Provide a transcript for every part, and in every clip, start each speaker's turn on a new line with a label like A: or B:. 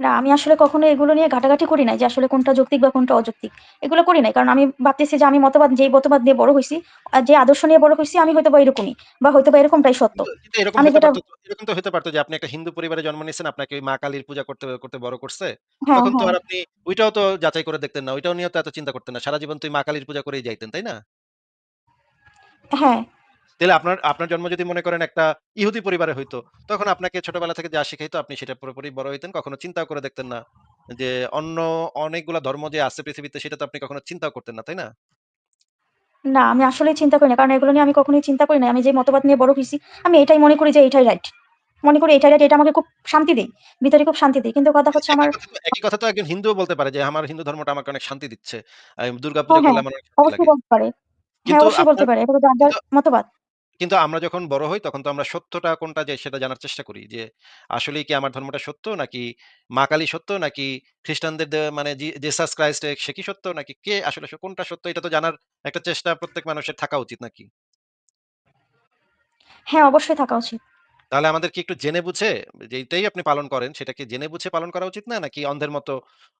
A: না, আমি আসলে কখনো এগুলো নিয়ে ঘাটাঘাটি করি নাই যে আসলে কোনটা যৌক্তিক বা কোনটা অযৌক্তিক। এগুলো করি নাই। কারণ আমি ভাবতেছি যে আমি মতবাদ যেই মতবাদ নিয়ে বড় হয়েছি যে আদর্শ নিয়ে বড় হয়েছি আমি হয়তো বা এরকমই। বা হয়তোবা এরকমটাই সত্য। আমি যেটা
B: এরকম তো হইতে পারত যে আপনি একটা হিন্দু পরিবারে জন্ম নিয়েছেন, আপনাকে মা কালীর পূজা করতে, করতে বড় করছে।
A: হ্যাঁ,
B: তখন তো
A: হ্যাঁ।
B: আর আপনি ওইটাও তো যাচাই করে দেখতেন না। ওইটাও নিয়েও তো এত চিন্তা করতেন না। সারা জীবন তুই মা কালীর পূজা করেই যাইতেন, তাই না?
A: হ্যাঁ।
B: তাইলে আপনার, আপনার জন্ম যদি মনে করেন একটা ইহুদি পরিবারে হইতো, তখন আপনাকে ছোটবেলা থেকে যা শিখাইতো আপনি সেটা পুরোপুরি বড় হইতেন। কখনো চিন্তাও করে দেখতেন না। যে অন্য অনেকগুলা ধর্ম যে আছে পৃথিবীতে সেটা তো আপনি কখনো চিন্তাও করতেন না, তাই না?
A: না, আমি আসলে চিন্তা করি না। কারণ এগুলো নিয়ে আমি কখনোই চিন্তা করি নাই। আমি যে মতবাদ নিয়ে বড় হইছি, আমি এটাই মনে করি যে এটাই রাইট। মনে করি এটাই রাইট, এটা আমাকে খুব শান্তি দেয়। ভিতরে খুব শান্তি দেয়। কিন্তু কথা হচ্ছে আমার
B: একই কথা তো একজন হিন্দুও বলতে পারে যে আমার হিন্দু ধর্মটা আমাকে অনেক শান্তি দিচ্ছে। আমি দুর্গা
A: হ্যাঁ,
B: করলে
A: হ্যাঁ।
B: আমার
A: অবশ্যই বলতে পারে। হ্যাঁ, অবশ্যই বলতে পারে। এটা তো যার, যার মতবাদ।
B: কিন্তু আমরা যখন বড় হই তখন তো আমরা সত্যটা কোনটা যে সেটা জানার চেষ্টা করি। যে আসলেই কি আমার ধর্মটা সত্য নাকি মা কালী সত্য নাকি খ্রিস্টানদের মানে জি জেসাস ক্রাইস্ট এ সে কি সত্য নাকি কে আসলে কোনটা সত্য এটা তো জানার একটা চেষ্টা প্রত্যেক মানুষের থাকা উচিত নাকি?
A: হ্যাঁ, অবশ্যই থাকা উচিত।
B: তাহলে আমাদের কি একটু জেনে বুঝে যেইটাই আপনি পালন করেন সেটা কি জেনে বুঝে পালন করা উচিত না? নাকি অন্ধের মতো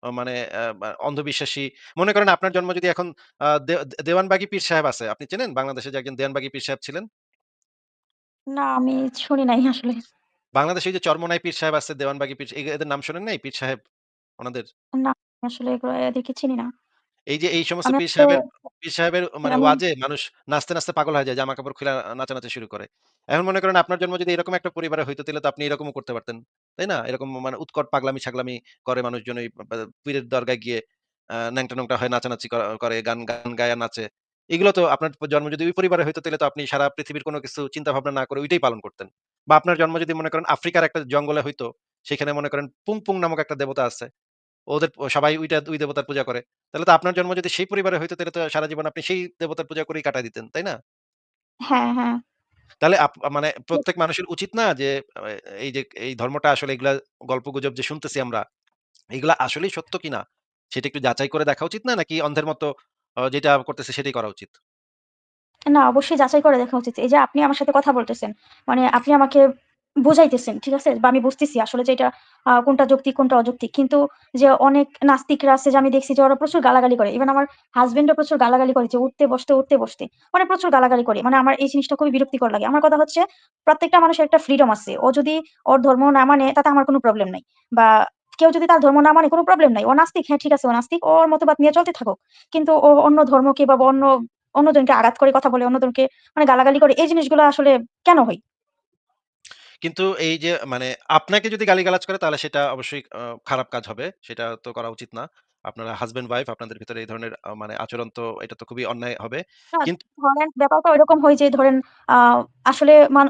B: অ মানে আ অন্ধবিশ্বাসী মনে করেন আপনার জন্ম যদি এখন আ দে দেওয়ানবাগী পীর সাহেব আছে। আপনি চেনেন বাংলাদেশে যে একজন দেওয়ানবাগী পীর সাহেব ছিলেন?
A: না, আমি শুনি নাই আসলে।
B: বাংলাদেশে যে চরমোনাই পীর সাহেব আছে, দেওয়ানবাগী পীর এদের নাম শোনেন নাই? পীর সাহেব ওনাদের?
A: না, আসলে এগুলো এদেরকে চিনি না।
B: এই যে এই সমস্ত
A: আমি
B: পীর
A: আসলে
B: সাহেবের পীর সাহেবের মানে
A: আমি
B: ওয়াজে মানুষ নাচতে, নাচতে পাগল হয়ে যায়। জামা-কাপড় খুইলা নাচানাচি শুরু করে। এখন মনে করেন আপনার জন্ম যদি এরকম একটা পরিবারে হইতো তাইলে তো আপনি এরকমও করতে পারতেন। তাই না? এরকম মানে উৎকট পাগলামি-ছাগলামি করে মানুষজন ওই বা পীরের দরগায় গিয়ে আ ন্যাংটা-ন্যংটা হয়ে নাচানাচি ক করে গান, গান গায়া নাচে। এগুলো তো আপনার জন্ম যদি ওই পরিবারে হইতো তাইলে তো আপনি সারা পৃথিবীর কোন কিছু চিন্তা ভাবনা না করে ওইটাই পালন করতেন। বা আপনার জন্ম যদি মনে করেন আফ্রিকার একটা জঙ্গলে হইতো, সেখানে মনে করেন পুং, পুং নামক একটা দেবতা আছে। ওদের সবাই ওইটা ওই দেবতার পূজা করে। তাহলে তো আপনার জন্ম যদি সেই পরিবারে হইতো তাইলে তো সারা জীবন আপনি সেই দেবতার পূজা করেই কাটায় দিতেন। তাই না?
A: হ্যাঁ, হ্যাঁ।
B: তাহলে মানে প্রত্যেক মানুষের উচিত না যে এই যে এই ধর্মটা আসলে এগুলা গল্প গুজব যে শুনতেছি আমরা, এগুলা আসলেই সত্য কিনা সেটা একটু যাচাই করে দেখা উচিত না? নাকি অন্ধের মতো যেটা করতেছে সেটাই করা উচিত?
A: না, অবশ্যই যাচাই করে দেখা উচিত। এই যে আপনি আমার সাথে কথা বলতেছেন, মানে আপনি আমাকে বুঝাইতেছেন, ঠিক আছে? বা আমি বুঝতেছি আসলে যে এটা কোনটা যৌক্তিক, কোনটা অযৌক্তিক। কিন্তু যে অনেক নাস্তিকরা আছে যে আমি দেখছি যে ওরা প্রচুর গালাগালি করে। ইভেন আমার হাসব্যান্ডও প্রচুর গালাগালি করে যে উঠতে বসতে, উঠতে বসতে। মানে প্রচুর গালাগালি করে। মানে আমার এই জিনিসটা খুবই বিরক্তিকর লাগে। আমার কথা হচ্ছে প্রত্যেকটা মানুষের একটা ফ্রিডম আছে। ও যদি ওর ধর্ম না মানে তাতে আমার কোনো প্রবলেম নাই। বা কেউ যদি তার ধর্ম না মানে কোন প্রবলেম নাই। ও নাস্তিক, হ্যাঁ ঠিক আছে ও নাস্তিক। ওর মতবাদ নিয়ে চলতে থাকুক। কিন্তু ও অন্য ধর্মকে বা অন্য অন্যজনকে আঘাত করে কথা বলে, অন্যজনকে মানে গালাগালি করে এই জিনিসগুলো আসলে কেন হয়?
B: কিন্তু এই যে মানে আপনাকে যদি গালিগালাজ করে তাহলে সেটা অবশ্যই খারাপ কাজ হবে। সেটা তো করা উচিত না। আপনারা হাজবেন্ড ওয়াইফ আপনাদের ভিতরে এই ধরনের মানে আচরণ তো এটা তো খুবই অন্যায় হবে। কিন্তু
A: ধরেন ব্যাপারটা ঐরকম হয় যে ধরেন আসলে মান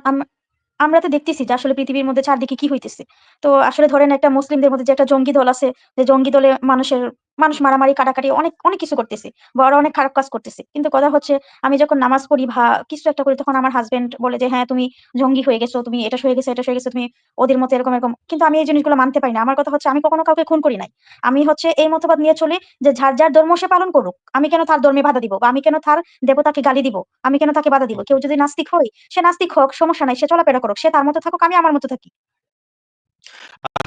A: আমরা তো দেখতেছি যে আসলে পৃথিবীর মধ্যে চারদিকে কি হইতেছে। তো আসলে ধরেন একটা মুসলিমদের মধ্যে যে একটা জঙ্গি দল আছে, যে জঙ্গি দলে মানুষের মানুষ মারামারি, কাটাকাটি অনেক, অনেক কিছু করতেছে। বড় অনেক খারাপ কাজ করতেছে। কিন্তু কথা হচ্ছে আমি যখন নামাজ পড়ি ভা কিছু একটা করি তখন আমার হাসব্যান্ড বলে যে, "হ্যাঁ, তুমি জঙ্গি হয়ে গেছো, তুমি এটা হয়ে গেছো, এটা হয়ে গেছো, তুমি ওদের মতো এরকম, এরকম।" কিন্তু আমি এই জিনিসগুলো মানতে পারি না। আমার কথা হচ্ছে আমি কখনো কাউকে খুন করি নাই। আমি হচ্ছে এই মতবাদ নিয়ে চলি যে যার, যার ধর্ম সে পালন করুক। আমি কেন তার ধর্মে বাধা দিব? বা আমি কেন তার দেবতাকে গালি দিব? আমি কেন তাকে বাধা দিব? কেউ যদি নাস্তিক হয়, সে নাস্তিক হোক, সমস্যা নাই। সে চলাফেরা করুক। সে তার মতো থাকুক, আমি আমার মতো থাকি।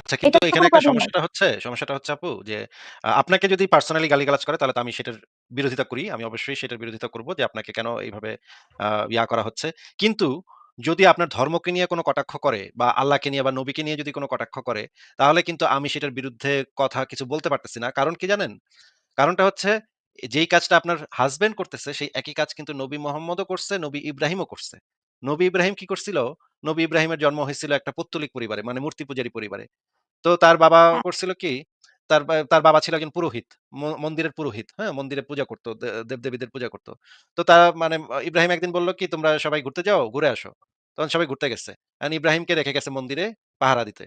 B: আচ্ছা কিন্তু এখানে একটা সমস্যাটা হচ্ছে, সমস্যাটা হচ্ছে আপু যে আ আপনাকে যদি পার্সোনালি গালিগালাজ করে তাহলে তো আমি সেটার বিরোধিতা করি। আমি অবশ্যই সেটার বিরোধিতা করব যে আপনাকে কেন এইভাবে আ ইয়া করা হচ্ছে। কিন্তু যদি আপনার ধর্মকে নিয়ে কোন কটাক্ষ করে বা আল্লাহকে নিয়ে বা নবীকে নিয়ে যদি কোনো কটাক্ষ করে, তাহলে কিন্তু আমি সেটার বিরুদ্ধে কথা কিছু বলতে পারতেছি না। কারণ কি জানেন? কারণটা হচ্ছে যেই কাজটা আপনার হাসব্যান্ড করতেছে সেই একই কাজ কিন্তু নবী মোহাম্মদও করছে, নবী ইব্রাহিমও করছে। নবী ইব্রাহিম কি করছিল? নবী ইব্রাহিমের জন্ম হয়েছিল একটা পৌত্তলিক পরিবারে মানে মূর্তি পূজারী পরিবারে। তো তার বাবা
A: হ্যাঁ,
B: করছিল কি? তার তার বাবা ছিল একজন পুরোহিত। মন্দিরের পুরোহিত, হ্যাঁ? মন্দিরে পূজা করত। দেব-দেবীদের পূজা করত। তো তারা মানে ইব্রাহিম একদিন বলল কি, "তোমরা সবাই ঘুরতে যাও, ঘুরে আসো।" তখন সবাই ঘুরতে গেছে। এখন ইব্রাহিমকে রেখে গেছে মন্দিরে পাহারা দিতে।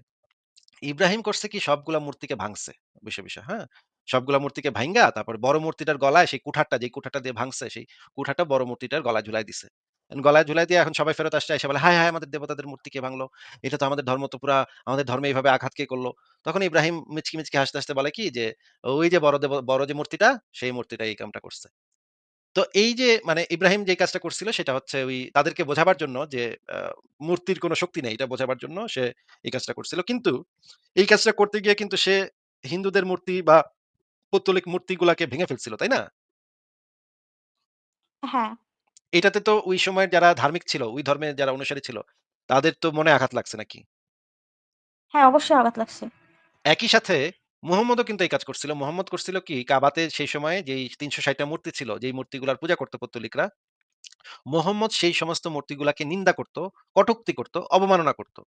B: ইব্রাহিম করছে কি সবগুলা মূর্তিকে ভাঙছে বিষয় বিষয় হ্যাঁ? সবগুলা মূর্তিকে ভাঙ্গা তারপর বড় মূর্তিটার গলায় সেই কুঠারটা যে কুঠারটা দিয়ে ভাঙছে সেই কুঠারটা বড় মূর্তিটার গলায় ঝুলাই দিছে। গলায় ঝুলায় দিয়ে এখন সবাই ফেরত আসছে এসে বলে, "হায়, হায়! আমাদের দেবতাদের মূর্তি কে ভাঙলো? এটা তো আমাদের ধর্ম তো পুরা আমাদের ধর্মে এভাবে আঘাত কে করল?" তখন ইব্রাহিম মিচকি, মিচকি হাসতে, হাসতে বলে কি যে, "ওই যে বড় দেব বড় যে মূর্তিটা সেই মূর্তিটা এই কামটা করছে।" তো এই যে মানে ইব্রাহিম যে কাজটা করছিল সেটা হচ্ছে ওই তাদেরকে বোঝাবার জন্য যে মূর্তির কোন শক্তি নেই এটা বোঝাবার জন্য সে এই কাজটা করছিল। কিন্তু এই কাজটা করতে গিয়ে কিন্তু সে হিন্দুদের মূর্তি বা পৌত্তলিক মূর্তিগুলাকে ভেঙে ফেলছিল, তাই না?
A: হ্যাঁ।
B: এটাতে তো ওই সময়ের যারা ধার্মিক ছিল, ওই ধর্মের যারা অনুসারী ছিল, তাদের তো মনে আঘাত লাগছে নাকি?
A: হ্যাঁ, অবশ্যই আঘাত লাগছে।
B: একই সাথে মুহাম্মদও কিন্তু এই কাজ করছিল। মোহাম্মদ করছিল কি কাবাতে সেই সময়ে যেই ৩৬০ টা মূর্তি ছিল, যেই মূর্তিগুলার পূজা করত পত্তলিকরা, মুহাম্মদ সেই সমস্ত মূর্তিগুলাকে নিন্দা করত, কটুক্তি করত, অবমাননা করত।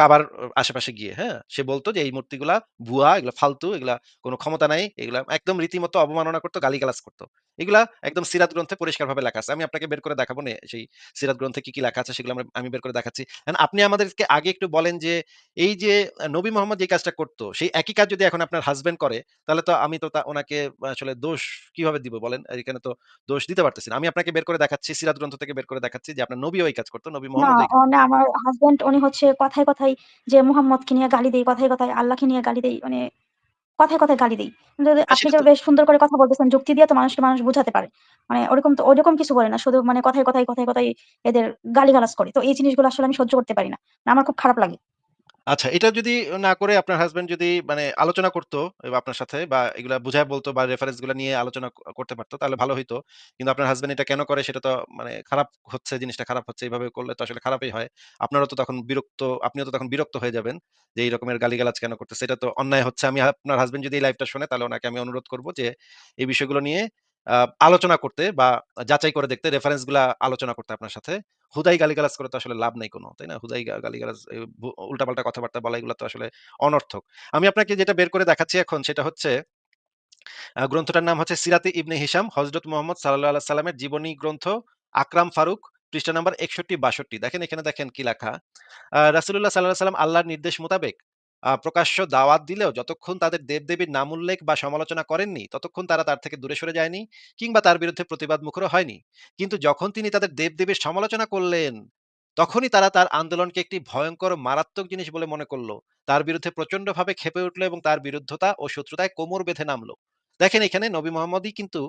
B: কাবার আশেপাশে গিয়ে, হ্যাঁ? সে বলতো যে, "এই মূর্তিগুলা ভুয়া, এগুলা ফালতু, এগুলা কোন ক্ষমতা নাই।" এগুলা একদম রীতিমতো অবমাননা করত, গালিগালাজ করত। এগুলা একদম সিরাত গ্রন্থে পরিষ্কারভাবে লেখা আছে। আমি আপনাকে বের করে দেখাবো নে সেই সিরাত গ্রন্থে কি, কি লেখা আছে সেগুলো আমি বের করে দেখাচ্ছি। আপনি আমাদেরকে আগে একটু বলেন যে, এই যে নবী মোহাম্মদ যে কাজটা করতো সেই একই কাজ যদি এখন আপনার হাসব্যান্ড করে, তাহলে তো আমি তো তা উনাকে আসলে দোষ কীভাবে দিব বলেন? এখানে তো দোষ দিতে পারতেছি না। আমি আপনাকে বের করে দেখাচ্ছি, সিরাত গ্রন্থ থেকে বের করে দেখাচ্ছি যে, আপনার নবী ওই কাজ করতো নবী
A: না আমার হাসব্যান্ড উনি হচ্ছে কথায়, কথায় যে মুহাম্মদকে নিয়ে গালি দেই, কথায়, কথায় আল্লাহকে নিয়ে গালি দেই। মানে কথায়, কথায় গালি দেই। কিন্তু আপনি যে বেশ সুন্দর করে কথা বলতেছেন, যুক্তি দিয়ে তো মানুষকে মানুষ বুঝাতে পারে। মানে ওরকম তো ওরকম কিছু বলে না। শুধু মানে কথায়, কথায়, কথায়, কথায় এদের গালিগালাজ করে। তো এই জিনিসগুলো আসলে আমি সহ্য করতে পারি না। আমার খুব খারাপ লাগে।
B: আচ্ছা, এটা যদি না করে আপনার হাসব্যান্ড যদি মানে আলোচনা করত আপনার সাথে বা এগুলা বুঝায় বলত বা রেফারেন্সগুলা নিয়ে আলোচনা করতে পারত তাহলে ভালো হইতো। কিন্তু আপনার হাসব্যান্ড এটা কেন করে সেটা তো মানে খারাপ হচ্ছে, জিনিসটা খারাপ হচ্ছে। এভাবে করলে তো আসলে খারাপই হয়। আপনারও তো তখন বিরক্ত আপনিও তো তখন বিরক্ত হয়ে যাবেন যে এই রকমের গালিগালাজ কেন করতেছে? এটা তো অন্যায় হচ্ছে। আমি আপনার হাসব্যান্ড যদি এই লাইভটা শোনে তাহলে উনাকে আমি অনুরোধ করব যে এই বিষয়গুলো নিয়ে আলোচনা করতে বা যাচাই করে দেখতে রেফারেন্সগুলা আলোচনা করতে আপনার সাথে। হুদাই গালিগালাজ করে তো আসলে লাভ নাই কোনো তাই না? হুদাই গালিগালাজ উল্টাপাল্টা কথাবার্তা বলা এগুলো তো আসলে অনর্থক। আমি আপনাকে যেটা বের করে দেখাচ্ছি এখন সেটা হচ্ছে গ্রন্থটার নাম হচ্ছে সিরাতে ইবনে হিসাম হজরত মোহাম্মদ সাল্লাহ আল্লাহ সাল্লামের জীবনী গ্রন্থ, আকরাম ফারুক, পৃষ্ঠা নাম্বার ৬১-৬২ দেখেন এখানে দেখেন কি লেখা। রাসুল্লাহ সাল্লাহ সাল্লাম আল্লাহর নির্দেশ মোতাবেক প্রকাশ্য দাওয়াত দিলেও যতক্ষণ তাদের দেব-দেবীর নাম উল্লেখ বা সমালোচনা করেননি, ততক্ষণ তারা তার থেকে দূরে সরে যায়নি কিংবা তার বিরুদ্ধে প্রতিবাদ মুখরও হয়নি। কিন্তু যখন তিনি তাদের দেব-দেবীর সমালোচনা করলেন, তখনই তারা তার আন্দোলনকে একটি ভয়ংকর মারাত্মক জিনিস বলে মনে করল। তার বিরুদ্ধে প্রচন্ডভাবে ক্ষেপে উঠল এবং তার বিরুদ্ধতা ও শত্রুতায় কোমর বেঁধে নামল। দেখেন এখানে নবী মোহাম্মদই কিন্তু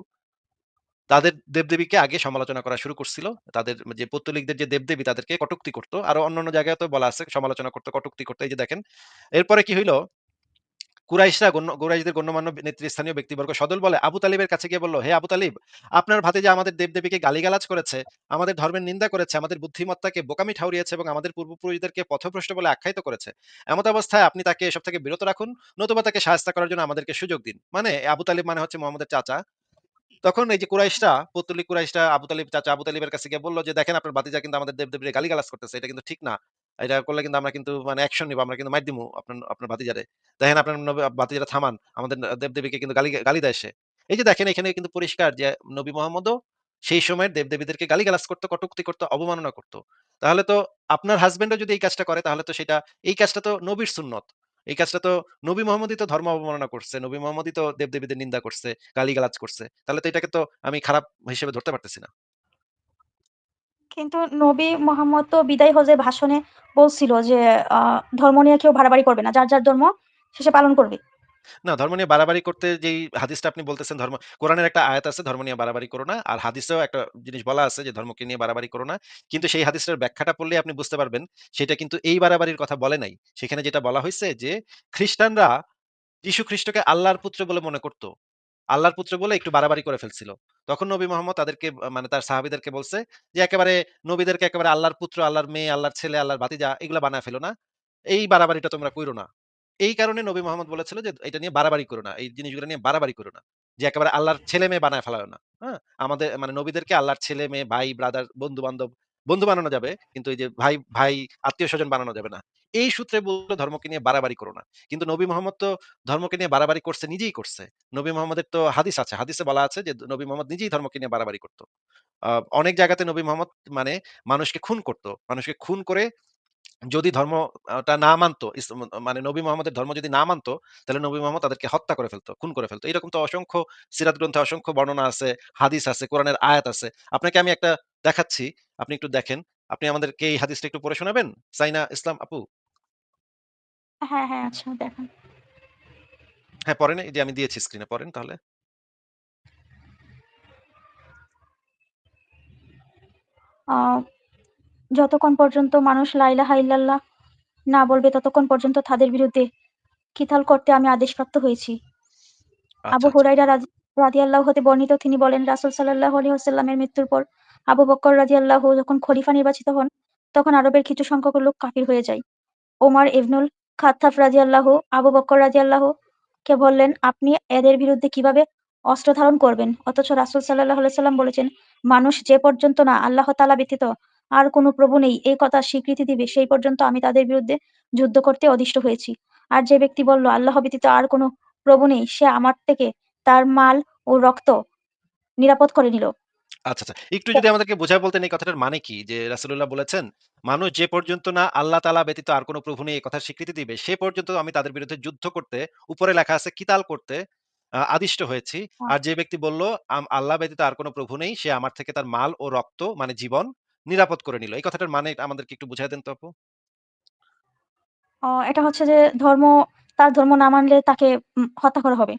B: তাদের দেব-দেবীকে আগে সমালোচনা করা শুরু করছিল। তাদের যে পৌত্তলিকদের যে দেব-দেবী তাদেরকে কটুক্তি করত। আরও অন্যান্য জায়গাতেও বলা আছে সমালোচনা করত, কটুক্তি করত। এই যে দেখেন। এরপরে কি হইল? কুরাইশরা গণ্য কুরাইশদের গণ্যমান্য নেতৃস্থানীয় ব্যক্তিবর্গ সদল বলে আবু তালিবের কাছে গিয়ে বলল, "হে আবু তালিব, আপনার ভাতিজা আমাদের দেব-দেবীকে গালিগালাজ করেছে, আমাদের ধর্মের নিন্দা করেছে, আমাদের বুদ্ধিমত্তাকে বোকামি ঠাউরিয়েছে এবং আমাদের পূর্বপুরুষদেরকে পথভ্রষ্ট বলে আখ্যায়িত করেছে। এমত অবস্থায় আপনি তাকে এসব থেকে বিরত রাখুন, নতুবা তাকে শায়েস্তা করার জন্য আমাদেরকে সুযোগ দিন।" মানে আবু তালিব মানে হচ্ছে মোহাম্মদের চাচা। তখন এই যে কুরাইশরা, পৌত্তলিক কুরাইশরা আবু তালিব চাচা আবু তালিবের কাছে গিয়ে বলল যে, "দেখেন আপনার ভাতিজা কিন্তু আমাদের দেব-দেবীরে গালিগালাজ করতেছে। এটা কিন্তু ঠিক না। এটা করলে কিন্তু আমরা কিন্তু মানে অ্যাকশন নিবো। আমরা কিন্তু মাইর দিমু আপনার আপনার ভাতিজারে। দেখেন আপনার নব ভাতিজারে থামান। আমাদের দেব-দেবীকে কিন্তু গালি গালি দেয় সে।" এই যে দেখেন এখানে কিন্তু পরিষ্কার যে নবী মোহাম্মদও সেই সময়ের দেব-দেবীদেরকে গালিগালাজ করতো কটুক্তি করত, অবমাননা করতো তাহলে তো আপনার হাসব্যান্ডও যদি এই কাজটা করে তাহলে তো সেটা এই কাজটা তো নবীর সুন্নত। এই কাজটা তো নবী মোহাম্মদই তো ধর্ম অবমাননা করছে। নবী মোহাম্মদই তো দেব-দেবীদের নিন্দা করছে, গালিগালাজ করছে। তাহলে তো এটাকে তো আমি খারাপ হিসেবে ধরতে পারতেছি না।
A: কিন্তু নবী মোহাম্মদ তো বিদায় হজে ভাষণে বলছিল যে, ধর্ম নিয়ে কেউ বাড়াবাড়ি করবে না। যার, যার ধর্ম সে পালন করবে।
B: না, ধর্ম নিয়ে বাড়াবাড়ি করতে যেই হাদিসটা আপনি বলতেছেন ধর্ম কোরআনের একটা আয়াত আছে ধর্ম নিয়ে বাড়াবাড়ি করো না। আর হাদিসেও একটা জিনিস বলা আছে যে ধর্মকে নিয়ে বাড়াবাড়ি করো না। কিন্তু সেই হাদিসটার ব্যাখ্যাটা পড়লেই আপনি বুঝতে পারবেন সেটা কিন্তু এই বাড়াবাড়ির কথা বলে নাই। সেখানে যেটা বলা হইছে যে খ্রিস্টানরা যীশু খ্রিস্টকে আল্লাহর পুত্র বলে মনে করত। আল্লাহর পুত্র বলে একটু বাড়াবাড়ি করে ফেলছিল। তখন নবী মোহাম্মদ তাদেরকে মানে তার সাহাবীদেরকে বলছে যে, "একেবারে নবীদেরকে একেবারে আল্লাহর পুত্র, আল্লাহর মেয়ে, আল্লাহর ছেলে, আল্লাহর ভাতিজা এগুলা বানায় ফেলো না। এই বাড়াবাড়িটা তোমরা কইরো না।" এই কারণে নবী মোহাম্মদ বলেছিল যে, "এটা নিয়ে বাড়াবাড়ি করো না। এই জিনিসগুলো নিয়ে বাড়াবাড়ি করো না। যে একেবারে আল্লাহর ছেলে-মেয়ে বানায় ফেলায়ও না।" হ্যাঁ? আমাদের মানে নবীদেরকে আল্লাহর ছেলে-মেয়ে, ভাই, ব্রাদার, বন্ধু-বান্ধব, বন্ধু বানানো যাবে। কিন্তু এই যে ভাই, ভাই, আত্মীয়স্বজন বানানো যাবে না। এই সূত্রে বলল ধর্মকে নিয়ে বাড়াবাড়ি করো না। কিন্তু নবী মোহাম্মদ তো ধর্মকে নিয়ে বাড়াবাড়ি করছে, নিজেই করছে। নবী মোহাম্মদের তো হাদিস আছে। হাদিসে বলা আছে যে নবী মোহাম্মদ নিজেই ধর্মকে নিয়ে বাড়াবাড়ি করতো অনেক জায়গাতে নবী মোহাম্মদ মানে মানুষকে খুন করতো মানুষকে খুন করে যদি ধর্ম আ না মানতো মানে নবী মোহাম্মদের ধর্ম যদি না মানতো তাহলে নবী মোহাম্মদ তাদেরকে হত্যা করে ফেলতো খুন করে ফেলতো এরকম তো অসংখ্য সিরাত গ্রন্থে অসংখ্য বর্ণনা আছে, হাদিস আছে, কোরআনের আয়াত আছে। আপনাকে আমি একটা দেখাচ্ছি। আপনি একটু দেখেন। আপনি আমাদেরকে এই হাদিসটা একটু পড়ে শোনাবেন? সাইনা ইসলাম আপু?
A: হ্যাঁ, হ্যাঁ, আচ্ছা দেখান।
B: হ্যাঁ, পড়েন। এই যে আমি দিয়েছি স্ক্রিনে পড়েন তাহলে।
A: আ যতক্ষণ পর্যন্ত মানুষ লা ইলাহা না বলবে ততক্ষণ পর্যন্ত তাদের বিরুদ্ধে কিতাল করতে আমি আদেশপ্রাপ্ত হয়েছি।
B: আচ্ছা,
A: আবু
B: হুরাইরা
A: হুরায়রা রাজি আল্লাহ হতে বর্ণিত তিনি বলেন রাসূল সাল্লাল্লাহু আলাইহি ওয়াসাল্লামের মৃত্যুর পর আবু বক্কর বকর আল্লাহ যখন খলিফা নির্বাচিত হন, তখন আরবের কিছু সংখ্যক লোক কাফির হয়ে যায়। ওমর ইবনুল খাত্তাব আল্লাহ আবু বক্কর বকর আল্লাহ কে বললেন, "আপনি এদের বিরুদ্ধে কীভাবে অস্ত্র ধারণ করবেন?" অথচ রাসূল সাল্লাহ ওয়াসাল্লাম বলেছেন, "মানুষ যে পর্যন্ত না আল্লাহ তাআলা ব্যতীত আর কোন প্রভু নেই এই কথার স্বীকৃতি দিবে সেই পর্যন্ত আমি তাদের বিরুদ্ধে যুদ্ধ করতে অদিষ্ট হয়েছি। আর যে ব্যক্তি বলল আল্লাহ ব্যতীত আর কোন প্রভু নেই সে আমার থেকে তার মাল ও রক্ত নিরাপদ করে নিল।"
B: আচ্ছা, আচ্ছা। একটু যদি আমাদেরকে বুঝায় বলতেন এই কথাটার মানে কি? যে রাসূলুল্লাহ বলেছেন, "মানুষ যে পর্যন্ত না আল্লাহ তাআলা ব্যতীত আর কোন প্রভু নেই এই কথার স্বীকৃতি দিবে, সে পর্যন্ত আমি তাদের বিরুদ্ধে যুদ্ধ করতে" উপরে লেখা আছে কিতাল করতে আদিষ্ট হয়েছি। আর যে ব্যক্তি বলল, আম আল্লাহ ব্যতীত আর কোন প্রভু নেই, সে আমার থেকে তার মাল ও রক্ত মানে জীবন নিরাপদ করে নিল। এই কথাটার মানে আমাদেরকে একটু বুঝায় দেন তো আপু?
A: অ এটা হচ্ছে যে ধর্ম তার ধর্ম না মানলে তাকে উম হত্যা করা হবে।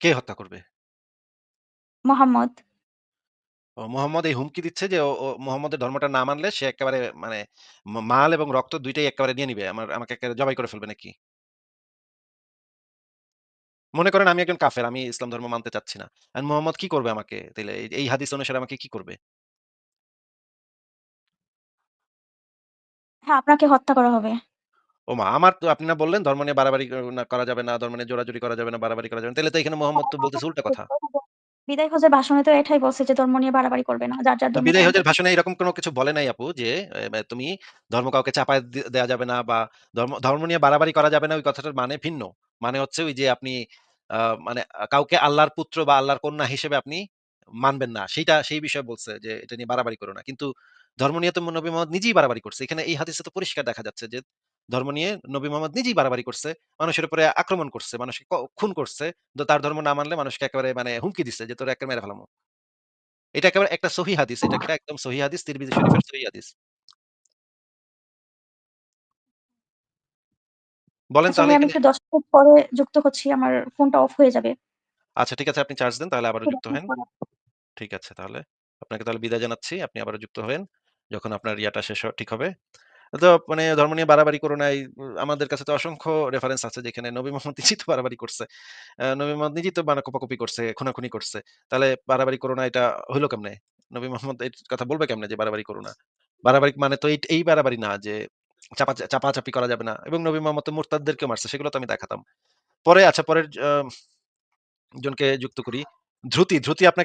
B: কে হত্যা করবে?
A: মোহাম্মদ।
B: ও মোহাম্মদ এই হুমকি দিচ্ছে যে ও ও মোহাম্মদের ধর্মটা না মানলে সে একেবারে মানে ম মাল এবং রক্ত ২ টাই একেবারে নিয়ে নিবে। আমার আমাকে একেবারে জবাই করে ফেলবে নাকি? মনে করেন আমি একজন কাফের। আমি ইসলাম ধর্ম মানতে চাচ্ছি না। এখন মোহাম্মদ কি করবে আমাকে? তাইলে এই এই হাদিস অনুসারে আমাকে কি করবে?
A: হ্যাঁ, আপনাকে হত্যা করা হবে।
B: ওমা! আমার তো আপনি না বললেন ধর্ম নিয়ে বাড়াবাড়ি ক না করা যাবে না, ধর্ম নিয়ে জোরাজুরি করা যাবে না, বাড়াবাড়ি করা যাবে না। তাইলে তো এখানে মোহাম্মদ তো বলতেছে উল্টা কথা।
A: বিদায় হজের ভাষণে তো এটাই বলছে যে ধর্ম নিয়ে বাড়াবাড়ি করবে না। যার, যার
B: তো
A: ধর্ম
B: বিদায় হজের। ভাষণে এরকম কোনো কিছু বলে নাই আপু যে, এ তুমি ধর্ম কাউকে চাপায় দে দেয়া যাবে না বা ধর্ম ধর্ম নিয়ে বাড়াবাড়ি করা যাবে না ওই কথাটার মানে ভিন্ন। মানে হচ্ছে ওই যে আপনি আ মানে আ কাউকে আল্লাহর পুত্র বা আল্লাহর কন্যা হিসেবে আপনি মানবেন না। সেইটা সেই বিষয়ে বলছে যে এটা নিয়ে বাড়াবাড়ি করো না। কিন্তু ধর্ম নিয়ে তো নবী মোহাম্মদ নিজেই বাড়াবাড়ি করছে। এখানে এই হাদিসে তো পরিষ্কার দেখা যাচ্ছে যে ধর্ম নিয়ে নবী মোহাম্মদ নিজেই বাড়াবাড়ি করছে। মানুষের উপরে আক্রমণ করছে, মানুষকে খুন করছে। তো তার ধর্ম না মানলে মানুষকে একেবারে মানে হুমকি দিচ্ছে যে, "তোরে এক্কা মেরে ফেলামু।" এটা একেবারে একটা সহিহ হাদিস। এটা একটা একদম সহিহ হাদিস, তিরমিজি শরীফের সহিহ হাদিস। বলেন
A: আচ্ছা
B: তাহলে
A: আমি একটু ১০ মিনিট পরে যুক্ত হচ্ছি। আমার ফোনটা অফ হয়ে যাবে।
B: আচ্ছা ঠিক আছে আপনি চার্জ দেন তাহলে আবারও
A: ১০
B: যুক্ত হেন। ঠিক আছে তাহলে। আপনাকে তাহলে বিদায় জানাচ্ছি। আপনি আবার যুক্ত হয়েন। যখন আপনার ইয়াটা শেষ ঠিক হবে। তো মানে ধর্ম নিয়ে বাড়াবাড়ি করো নাই। আমাদের কাছে তো অসংখ্য রেফারেন্স আছে যেখানে নবী মোহাম্মদ নিজেই তো বাড়াবাড়ি করছে। নবী মোহাম্মদ নিজেই তো মানে কোপাকুপি করছে, খুনাখুনি করছে। তাহলে বাড়াবাড়ি করো না এটা হইল কেমনে? নবী মোহাম্মদ এই কথা বলবে কেমনে যে বাড়াবাড়ি করো না? বাড়াবাড়ি মানে তো এই বাড়াবাড়ি না যে চাপা চাপাচাপি করা যাবে না। এবং নবী মোহাম্মদ তো মুরতাদদেরকেও মারছে সেগুলো তো আমি দেখাতাম। পরে আচ্ছা পরের জনকে যুক্ত করি। ধ্রুতি, ধ্রুতি আপনাকে